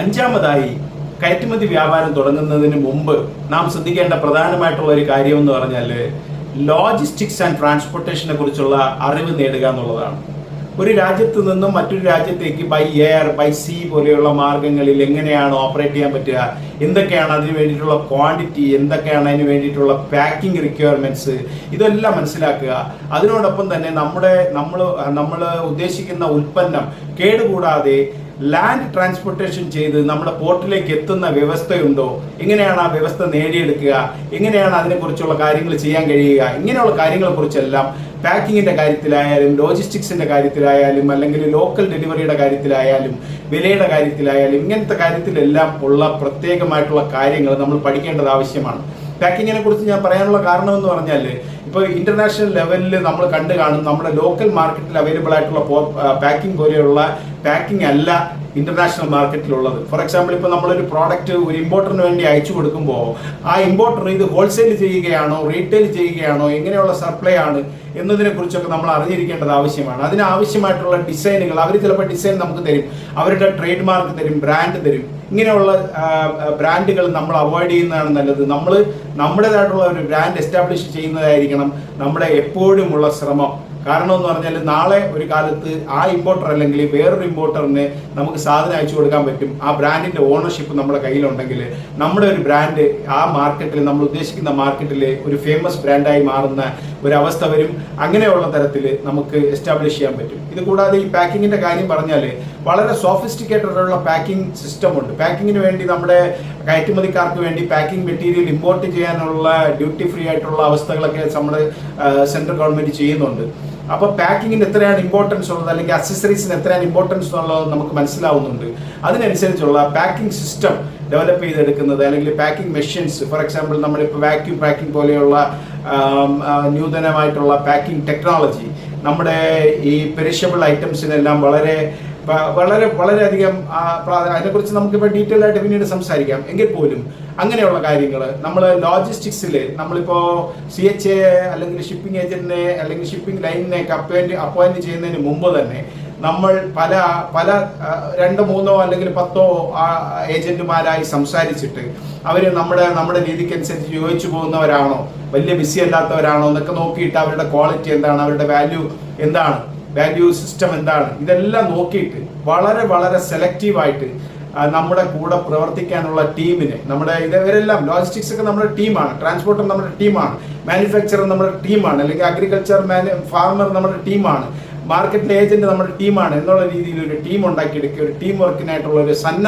അഞ്ചാമതായി കയറ്റുമതി വ്യാപാരം തുടങ്ങുന്നതിന് മുമ്പ് നാം ശ്രദ്ധിക്കേണ്ട പ്രധാനമായിട്ടുള്ള ഒരു കാര്യം എന്ന് പറഞ്ഞാൽ ലോജിസ്റ്റിക്സ് ആൻഡ് ട്രാൻസ്പോർട്ടേഷനെ കുറിച്ചുള്ള അറിവ് നേടുക എന്നുള്ളതാണ്. ഒരു രാജ്യത്ത് നിന്നും മറ്റൊരു രാജ്യത്തേക്ക് ബൈ എയർ ബൈ സീ പോലെയുള്ള മാർഗങ്ങളിൽ എങ്ങനെയാണ് ഓപ്പറേറ്റ് ചെയ്യാൻ പറ്റുക എന്തൊക്കെയാണ് അതിന് വേണ്ടിയിട്ടുള്ള ക്വാണ്ടിറ്റി എന്തൊക്കെയാണ് അതിന് വേണ്ടിയിട്ടുള്ള പാക്കിംഗ് റിക്വയർമെന്റ്സ് ഇതെല്ലാം മനസ്സിലാക്കുക. അതിനോടൊപ്പം തന്നെ നമ്മുടെ നമ്മൾ നമ്മൾ ഉദ്ദേശിക്കുന്ന ഉൽപ്പന്നം കേടുകൂടാതെ ലാൻഡ് ട്രാൻസ്പോർട്ടേഷൻ ചെയ്ത് നമ്മുടെ പോർട്ടിലേക്ക് എത്തുന്ന വ്യവസ്ഥയുണ്ടോ? എങ്ങനെയാണ് ആ വ്യവസ്ഥ നേടിയെടുക്കുക? എങ്ങനെയാണ് അതിനെക്കുറിച്ചുള്ള കാര്യങ്ങൾ ചെയ്യാൻ കഴിയുക? ഇങ്ങനെയുള്ള കാര്യങ്ങളെ കുറിച്ചെല്ലാം പാക്കിങ്ങിന്റെ കാര്യത്തിലായാലും ലോജിസ്റ്റിക്സിന്റെ കാര്യത്തിലായാലും അല്ലെങ്കിൽ ലോക്കൽ ഡെലിവറിയുടെ കാര്യത്തിലായാലും വിലയുടെ കാര്യത്തിലായാലും ഇങ്ങനത്തെ കാര്യത്തിലെല്ലാം ഉള്ള പ്രത്യേകമായിട്ടുള്ള കാര്യങ്ങൾ നമ്മൾ പഠിക്കേണ്ടത് ആവശ്യമാണ്. പാക്കിങ്ങിനെ കുറിച്ച് ഞാൻ പറയാനുള്ള കാരണം എന്ന് പറഞ്ഞാൽ ഇപ്പോൾ ഇന്റർനാഷണൽ ലെവലിൽ നമ്മൾ കണ്ടു കാണും നമ്മുടെ ലോക്കൽ മാർക്കറ്റിൽ അവൈലബിൾ ആയിട്ടുള്ള പാക്കിംഗ് പോലെയുള്ള പാക്കിംഗ് അല്ല ഇന്റർനാഷണൽ മാർക്കറ്റിലുള്ളത് ഫോർ എക്സാമ്പിൾ ഇപ്പോൾ നമ്മളൊരു പ്രോഡക്റ്റ് ഒരു ഇമ്പോർട്ടറിന് വേണ്ടി അയച്ചു കൊടുക്കുമ്പോൾ ആ ഇമ്പോർട്ടർ ഇത് ഹോൾസെയിൽ ചെയ്യുകയാണോ റീറ്റെയിൽ ചെയ്യുകയാണോ എങ്ങനെയുള്ള സപ്ലൈ ആണ് എന്നതിനെ കുറിച്ചൊക്കെ നമ്മൾ അറിഞ്ഞിരിക്കേണ്ടത് ആവശ്യമാണ്. അതിനാവശ്യമായിട്ടുള്ള ഡിസൈനുകൾ അവർ ചിലപ്പോൾ ഡിസൈൻ നമുക്ക് തരും. അവരുടെ ട്രേഡ് മാർക്ക് തരും ബ്രാൻഡ് തരും. ഇങ്ങനെയുള്ള ബ്രാൻഡുകൾ നമ്മൾ അവോയ്ഡ് ചെയ്യുന്നതാണ് നല്ലത്. നമ്മൾ നമ്മുടേതായിട്ടുള്ള ഒരു ബ്രാൻഡ് എസ്റ്റാബ്ലിഷ് ചെയ്യുന്നതായിരിക്കണം നമ്മുടെ എപ്പോഴുമുള്ള ശ്രമം. കാരണം എന്ന് പറഞ്ഞാൽ നാളെ ഒരു കാലത്ത് ആ ഇമ്പോർട്ടർ അല്ലെങ്കിൽ വേറൊരു ഇമ്പോർട്ടറിന് നമുക്ക് സാധനം അയച്ചു കൊടുക്കാൻ പറ്റും. ആ ബ്രാൻഡിന്റെ ഓണർഷിപ്പ് നമ്മുടെ കയ്യിലുണ്ടെങ്കിൽ നമ്മുടെ ഒരു ബ്രാൻഡ് ആ മാർക്കറ്റിൽ നമ്മൾ ഉദ്ദേശിക്കുന്ന മാർക്കറ്റിൽ ഒരു ഫേമസ് ബ്രാൻഡായി മാറുന്ന ഒരു അവസ്ഥ വരും. അങ്ങനെയുള്ള തരത്തിൽ നമുക്ക് എസ്റ്റാബ്ലിഷ് ചെയ്യാൻ പറ്റും. ഇത് കൂടാതെ ഈ പാക്കിങ്ങിന്റെ കാര്യം പറഞ്ഞാൽ വളരെ സോഫിസ്റ്റിക്കേറ്റഡ് ഉള്ള പാക്കിംഗ് സിസ്റ്റം ഉണ്ട്. പാക്കിങ്ങിന് വേണ്ടി നമ്മുടെ കയറ്റുമതിക്കാർക്ക് വേണ്ടി പാക്കിംഗ് മെറ്റീരിയൽ ഇമ്പോർട്ട് ചെയ്യാനുള്ള ഡ്യൂട്ടി ഫ്രീ ആയിട്ടുള്ള അവസ്ഥകളൊക്കെ നമ്മുടെ സെൻട്രൽ ഗവൺമെന്റ് ചെയ്യുന്നുണ്ട്. അപ്പൊ പാക്കിങ്ങിന് എത്രയാണ് ഇമ്പോർട്ടൻസ് ഉള്ളത്? അല്ലെങ്കിൽ അക്സസറീസിന് എത്രയാണ് ഇമ്പോർട്ടൻസ് ഉള്ളത് നമുക്ക് മനസ്സിലാവുന്നുണ്ട്. അതിനനുസരിച്ചുള്ള പാക്കിംഗ് സിസ്റ്റം ഡെവലപ്പ് ചെയ്തെടുക്കുന്നത് അല്ലെങ്കിൽ പാക്കിംഗ് മെഷീൻസ് ഫോർ എക്സാമ്പിൾ നമ്മളിപ്പോൾ വാക്യൂം പാക്കിംഗ് പോലെയുള്ള നൂതനമായിട്ടുള്ള പാക്കിംഗ് ടെക്നോളജി നമ്മുടെ ഈ പെരിഷബിൾ ഐറ്റംസിനെല്ലാം വളരെ വളരെ വളരെയധികം അതിനെക്കുറിച്ച് നമുക്കിപ്പോൾ ഡീറ്റെയിൽ ആയിട്ട് പിന്നീട് സംസാരിക്കാം. എങ്കിൽ പോലും അങ്ങനെയുള്ള കാര്യങ്ങൾ നമ്മൾ ലോജിസ്റ്റിക്സിൽ നമ്മളിപ്പോൾ സി എച്ച് എ അല്ലെങ്കിൽ ഷിപ്പിംഗ് ഏജന്റിനെ അല്ലെങ്കിൽ ഷിപ്പിംഗ് ലൈനിനെ അപ്പോയിന്റ് അപ്പോയിന്റ് ചെയ്യുന്നതിന് മുമ്പ് തന്നെ നമ്മൾ പല പല രണ്ട് മൂന്നോ അല്ലെങ്കിൽ പത്തോ ഏജന്റുമാരായി സംസാരിച്ചിട്ട് അവർ നമ്മുടെ നമ്മുടെ രീതിക്ക് അനുസരിച്ച് യോജിച്ചു പോകുന്നവരാണോ? വലിയ ബിസി അല്ലാത്തവരാണോ? എന്നൊക്കെ നോക്കിയിട്ട് അവരുടെ ക്വാളിറ്റി എന്താണ്? അവരുടെ വാല്യൂ എന്താണ്? വാല്യൂ സിസ്റ്റം എന്താണ്? ഇതെല്ലാം നോക്കിയിട്ട് വളരെ വളരെ സെലക്റ്റീവായിട്ട് നമ്മുടെ കൂടെ പ്രവർത്തിക്കാനുള്ള ടീമിനെ നമ്മുടെ ഇവരെല്ലാം ലോജിസ്റ്റിക്സ് ഒക്കെ നമ്മുടെ ടീമാണ് ട്രാൻസ്പോർട്ടർ നമ്മുടെ ടീമാണ് മാനുഫാക്ചറർ നമ്മുടെ ടീമാണ് അല്ലെങ്കിൽ അഗ്രികൾച്ചർ മാനു ഫാർമർ നമ്മുടെ ടീമാണ് മാർക്കറ്റിലെ ഏജന്റ് നമ്മുടെ ടീമാണ് എന്നുള്ള രീതിയിൽ ഒരു ടീം ഉണ്ടാക്കിയെടുക്കുക ഒരു ടീം വർക്കിനായിട്ടുള്ള ഒരു സന്ന